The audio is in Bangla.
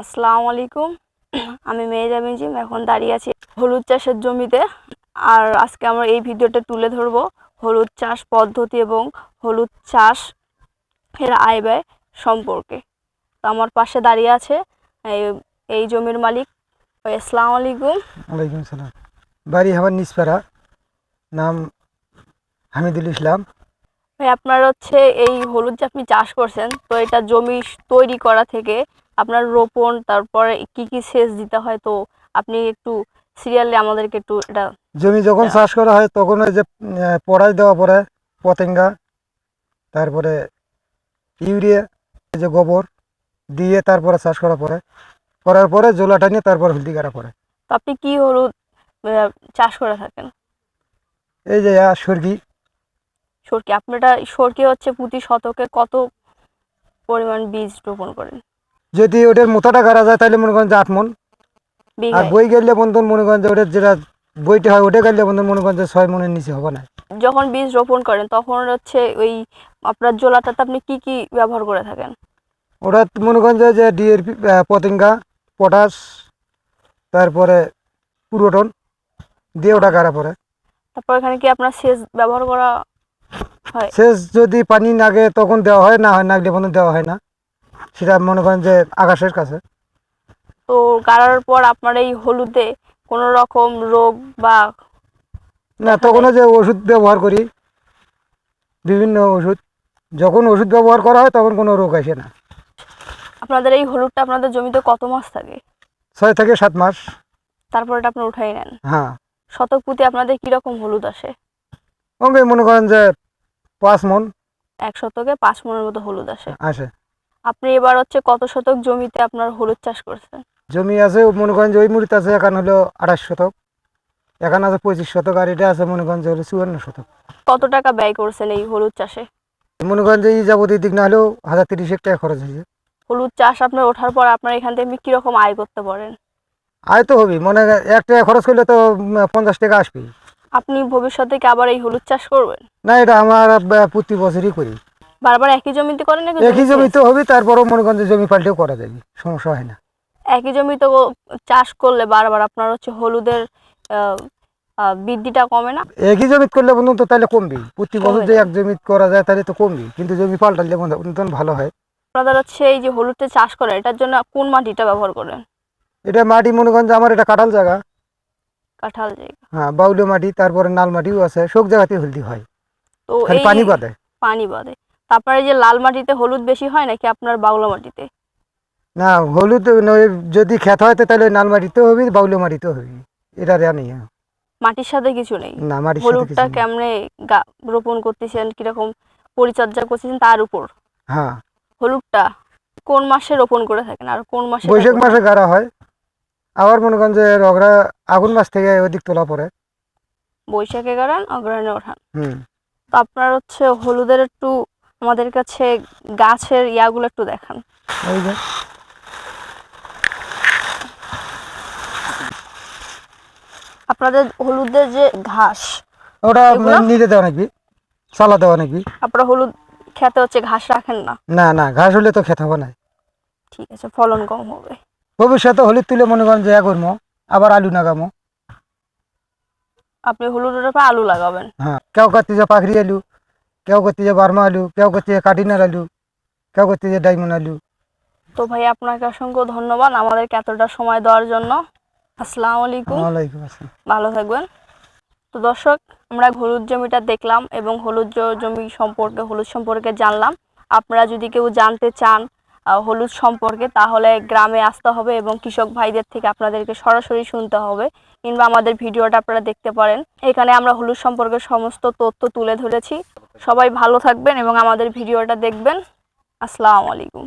আসসালামু আলাইকুম। আমি মেয়েজা মিজিম এখন দাঁড়িয়ে আছি হলুদ চাষের জমিতে। আর আজকে আমরা এই ভিডিওটা তুলে ধরবো হলুদ চাষ পদ্ধতি এবং হলুদ চাষ এর আয় ব্যয় সম্পর্কে। তো আমার পাশে দাঁড়িয়ে আছে এই- জমির মালিক। আসসালামু আলাইকুম। ওয়ালাইকুম সালাম। বাড়ি আমার নিসপাড়া নাম হামিদুল ইসলাম। ভাই আপনার হচ্ছে এই হলুদ যে আপনি চাষ করছেন তো এটা জমি তৈরি করা থেকে আপনার রোপণ তারপরে কি কি সেচ দিতে হয়? তো আপনি একটু সিরিয়ালি আমাদেরকে একটু এটা জমি যখন। চাষ করা হয় তখন ওই যে পড়াই দেওয়া পরে পতেঙ্গা তারপরে ইউরিয়া এই যে গোবর দিয়ে তারপরে চাষ করা পরে করার পরে জোলাটা নিয়ে তারপর হলদি কাটা পরে তো আপনি কি হলুদ চাষ করে থাকেন? এই যে সর্গি। সরকি আপনারা সরকি হচ্ছে প্রতি শতকে কত পরিমাণ বীজ রোপণ করেন? যদি ওটার মোটাটা কাটা যায় তাহলে মনে করেন যে আট মন। আর বই গেলে বন্ধন মনে করেন যে ওটার যেটা বইটা হয় ওটা গেলে বন্ধন মনে করেন যে ছয় মনের নিচে হবে না। যখন বীজ রোপণ করেন তখন হচ্ছে ওই আপনার জোলাটাতে আপনি কি কি ব্যবহার করে থাকেন? ওটা মনে করেন যে- যে ডিএরপি পতেঙ্গা পটাশ তারপরে পুরোটন দিয়ে ওটা গাড়া পরে তারপর এখানে কি আপনার সেচ ব্যবহার করা হয়। শেষ যদি পানি লাগে তখন দেওয়া হয় না হয় নাগলে বন্ধ দেওয়া হয় না। সেটা মনে করেন যে আকাশের কাছে। তো গাড়ার পর আপনার এই হলুদে কোনো রকম রোগ বা না তখন যে ওষুধ ব্যবহার করি। বিভিন্ন ওষুধ। যখন ওষুধ ব্যবহার করা হয় তখন কোনো রোগ আসে না। আপনাদের এই হলুদটা আপনাদের জমিতে কত মাস থাকে? ছয় থেকে সাত মাস। তারপর এটা আপনি উঠাই নেন। হ্যাঁ। শতক প্রতি আপনাদের কীরকম হলুদ আসে? ওকে মনে করেন যে পাঁচ মন? এক শতকে পাঁচ মনের মতো হলুদ আসে। আসে। আপনি এবার হচ্ছে কত শতক জমিতে আপনার হলুদ চাষ করছেন? জমি আছে মনে করেন যে ওই মুড়িতে আছে এখান হলো আঠাশ শতক। এখানে আছে পঁচিশ শতক আর এটা আছে মনে করেন যে হলো চুয়ান্ন শতক। কত টাকা ব্যয় করছেন এই হলুদ চাষে? মনে করেন যে এই যাবতীয় দিক না হলেও হাজার তিরিশ টাকা খরচ হয়েছে। হলুদ চাষ আপনার ওঠার পর আপনার এখান থেকে আপনি কীরকম আয় করতে পারেন? আয় তো হবি মনে হয় এক টাকা খরচ করলে তো পঞ্চাশ টাকা আসবে আপনি ভবিষ্যতে কি আবার এই হলুদ চাষ করবেন? না এটা আমার প্রতি বছরই করি। বারবার একই জমিতে করেন নাকি একই জমিতে? জমি হবে তারপরও মনে করেন যে জমি পাল্টেও করা যাবে সমস্যা হয় না। একই জমিতে ও- চাষ করলে বারবার আপনার হচ্ছে হলুদের আহ, আহ, বৃদ্ধিটা কমে না? একই জমি করলে বন্ধু তো তাহলে কমবি প্রতি বছর যে এক জমি করা যায় তাহলে তো কমবি কিন্তু জমি পাল্টালে বন্ধু তখন ভালো হয়। আপনাদের হচ্ছে এই যে হলুদটা চাষ করেন এটার জন্য কোন মাটিটা ব্যবহার করেন? এটা মাটি মনে করেন যে আমার এটা কাঁঠাল জায়গা। কাঁঠাল জায়গা হ্যাঁ বাউলে মাটি তারপরে নাল মাটিও আছে সব জায়গাতে হলদি হয়। তো এই পানি বাদে। পানি বাদে। তারপরে যে লাল মাটিতে হলুদ বেশি হয় নাকি আপনার বাউলা মাটিতে? না হলুদ যদি খেত হয় তাহলে নাল মাটিতেও হবে বাউলে মাটিতেও হবে। এটা জানি। মাটির সাথে কিছু নেই? না মাটির সাথে হলুদটা। কেমনে গা- রোপণ করতেছেন? কীরকম পরিচর্যা করতেছেন তার উপর? হ্যাঁ। হলুদটা কোন মাসে রোপণ করে থাকেন আর কোন মাসে বৈশাখ মাসে গাড়া হয়। আবার মনে করেন যে রগড়া আগুন মাস থেকে ওদিক তোলা পড়ে। বৈশাখে গাড়ান অগ্রহণে ওঠান। হুম। তো আপনার হচ্ছে হলুদের একটু আমাদের কাছে গাছের ইয়াগুলো একটু দেখান। ওই যে। আপনাদের হলুদের যে ঘাস ওটা এগুলো? নিতে দেওয়া নাকি? চালা দেওয়া নাকি? আপনারা হলুদ খেতে হচ্ছে ঘাস রাখেন না? না না ঘাস হলে তো খেতে হবে না। ঠিক আছে ফলন কম হবে। ভবিষ্যতে হলুদ তুলে মনে করেন যে করব আবার আলু নাগামো আপনি হলুদের উপর আলু লাগাবেন। হ্যাঁ কেউ করতে যে পাখরি আলু কেউ করতে যে বার্মা আলু কেউ করতে যে কাটিনার আলু কেউ করতে যে ডায়মন্ড আলু। তো ভাই আপনাকে অসংখ্য ধন্যবাদ আমাদেরকে এতটা সময় দেওয়ার জন্য। আসসালামু আলাইকুম। ওয়ালাইকুম আসসালাম। ভালো থাকবেন। তো দর্শক আমরা হলুদ জমিটা দেখলাম এবং হলুদ জমি সম্পর্কে হলুদ সম্পর্কে জানলাম। আপনারা যদি কেউ জানতে চান হলুদ সম্পর্কে, তাহলে গ্রামে আসতে হবে এবং কৃষক ভাইদের থেকে আপনাদেরকে সরাসরি শুনতে হবে কিংবা আমাদের ভিডিওটা আপনারা দেখতে পারেন। এখানে আমরা হলুদ সম্পর্কে সমস্ত তথ্য তুলে ধরেছি। সবাই ভালো থাকবেন এবং আমাদের ভিডিওটা দেখবেন। আসসালামু আলাইকুম।